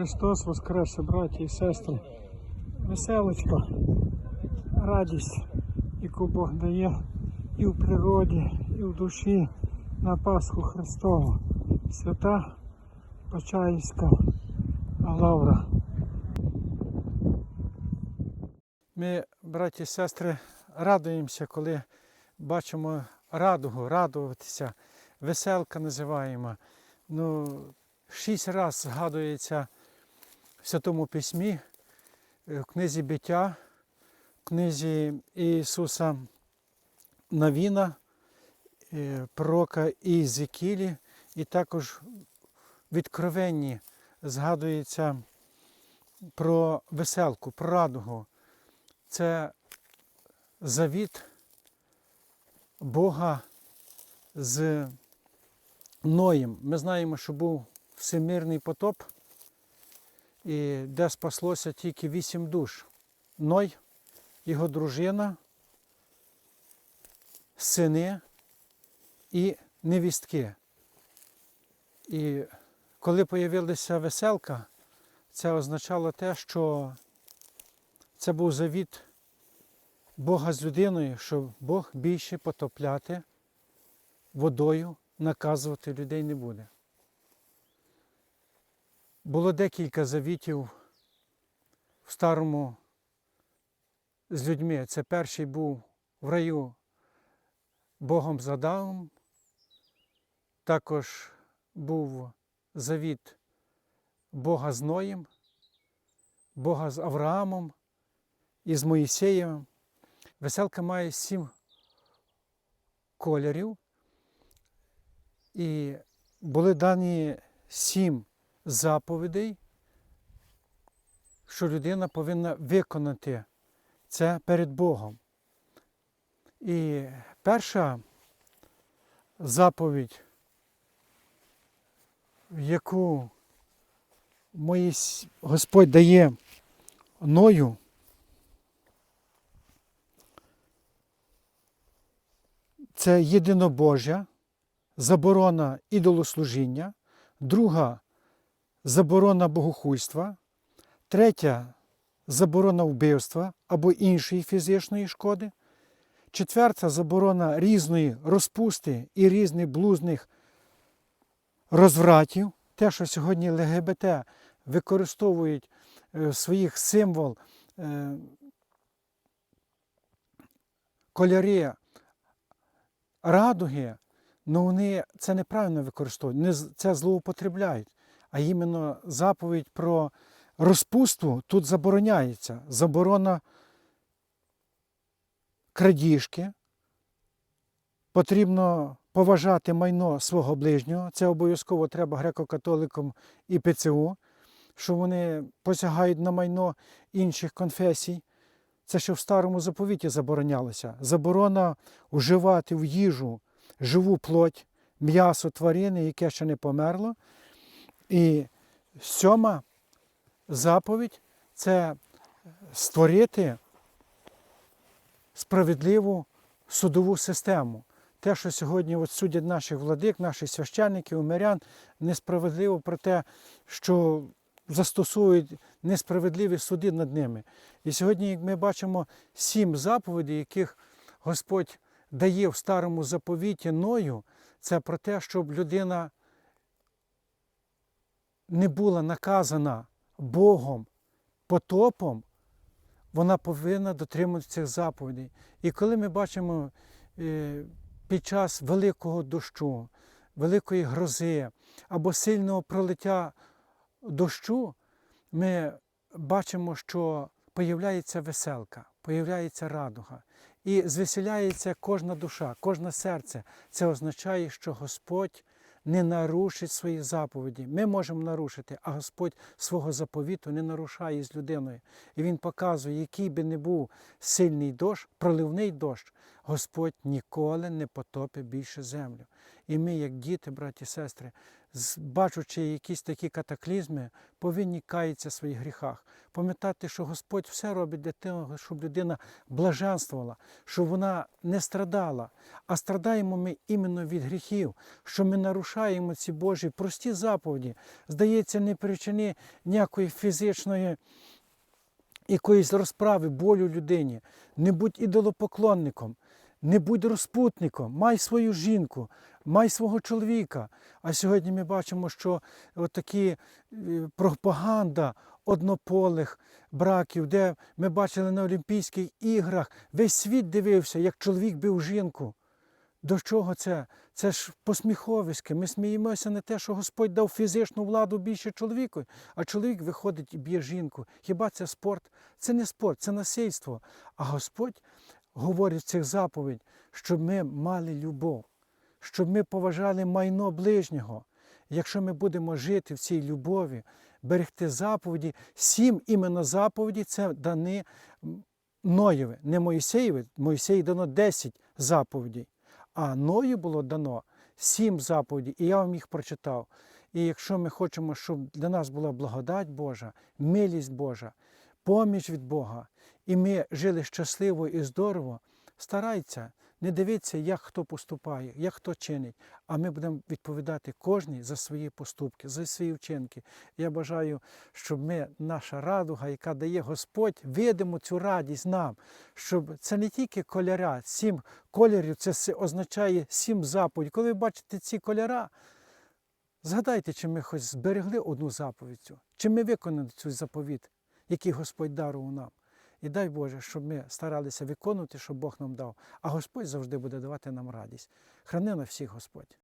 Христос Воскресе, браті і сестри. Веселочка, радість, яку Бог дає і в природі, і в душі на Пасху Христову. Свята Почаївська Лавра. Ми, браті і сестри, радуємося, коли бачимо радугу, радуватися, веселка називаємо. Ну, шість разів згадується в Святому Письмі, е, в книзі Биття, в книзі Ісуса Навіна, е, пророка Ізекілі, і також в Відкровенні згадується про веселку, про радугу. Це завіт Бога з Ноєм. Ми знаємо, що був всемирний потоп, і де спаслося тільки вісім душ. Ной, його дружина, сини і невістки. І коли появилася веселка, це означало те, що це був завіт Бога з людиною, що Бог більше потопляти водою, наказувати людей не буде. Було декілька завітів в старому з людьми. Це перший був в раю Богом з Адамом, також був завіт Бога з Ноєм, Бога з Авраамом і з Моїсеєм. Веселка має сім кольорів, і були дані сім заповідей, що людина повинна виконати це перед Богом. І перша заповідь, яку Моїсь Господь дає ною, це єдинобожжя, заборона ідолослужіння, друга заборона богохульства, третя заборона вбивства або іншої фізичної шкоди, четверта заборона різної розпусти і різних блузних розвратів, те, що сьогодні ЛГБТ використовують е, своїх символ е, кольори радуги, ну вони це неправильно використовують, це злоупотребляють. А іменно заповідь про розпусту тут забороняється. Заборона крадіжки. Потрібно поважати майно свого ближнього. Це обов'язково треба греко-католикам і ПЦУ, що вони посягають на майно інших конфесій. Це ще в старому заповіті заборонялося. Заборона вживати в їжу живу плоть, м'ясо тварини, яке ще не померло. І сьома заповідь це створити справедливу судову систему. Те, що сьогодні от судять наших владик, наших священників, умирян, несправедливо про те, що застосовують несправедливі суди над ними. І сьогодні, як ми бачимо, сім заповідей, яких Господь дає в старому заповіті Ною, це про те, щоб людина не була наказана Богом потопом, вона повинна дотримуватися цих заповідей. І коли ми бачимо е, під час великого дощу, великої грози або сильного пролиття дощу, ми бачимо, що появляється веселка, появляється радуга. І звеселяється кожна душа, кожне серце. Це означає, що Господь не нарушить свої заповіді. Ми можемо нарушити, а Господь свого заповіту не нарушає з людиною. І Він показує, який би не був сильний дощ, проливний дощ, Господь ніколи не потопить більше землю. І ми, як діти, браті і сестри, бачучи якісь такі катаклізми, повинні каятися в своїх гріхах. Пам'ятати, що Господь все робить для того, щоб людина блаженствувала, щоб вона не страдала. А страдаємо ми іменно від гріхів, що ми нарушаємо ці Божі прості заповіді. Здається, не причини ніякої фізичної якоїсь розправи, болю людині. Не будь ідолопоклонником, не будь розпутником, май свою жінку, май свого чоловіка. А сьогодні ми бачимо, що такі пропаганда однополих браків, де ми бачили на Олімпійських іграх, весь світ дивився, як чоловік бив жінку. До чого це? Це ж посміховиське. Ми сміємося не те, що Господь дав фізичну владу більше чоловіку, а чоловік виходить і б'є жінку. Хіба це спорт? Це не спорт, це насильство. А Господь говорить цих заповідь, щоб ми мали любов, щоб ми поважали майно ближнього. Якщо ми будемо жити в цій любові, берегти заповіді, сім іменно заповіді це дані Ноєві, не Моїсеєві. Моїсеї дано 10 заповідей. А Ною було дано сім заповідей, і я вам їх прочитав. І якщо ми хочемо, щоб для нас була благодать Божа, милість Божа, поміч від Бога, і ми жили щасливо і здорово, старайтеся, не дивіться, як хто поступає, як хто чинить, а ми будемо відповідати кожний за свої поступки, за свої вчинки. Я бажаю, щоб ми, наша радуга, яка дає Господь, видимо цю радість нам, щоб це не тільки кольоря, сім кольорів, це означає сім заповідей. Коли ви бачите ці кольора, згадайте, чи ми хоч зберегли одну заповідь, чи ми виконали цю заповідь, який Господь дарував нам. І дай Боже, щоб ми старалися виконувати, що Бог нам дав, а Господь завжди буде давати нам радість. Храни на всіх Господь.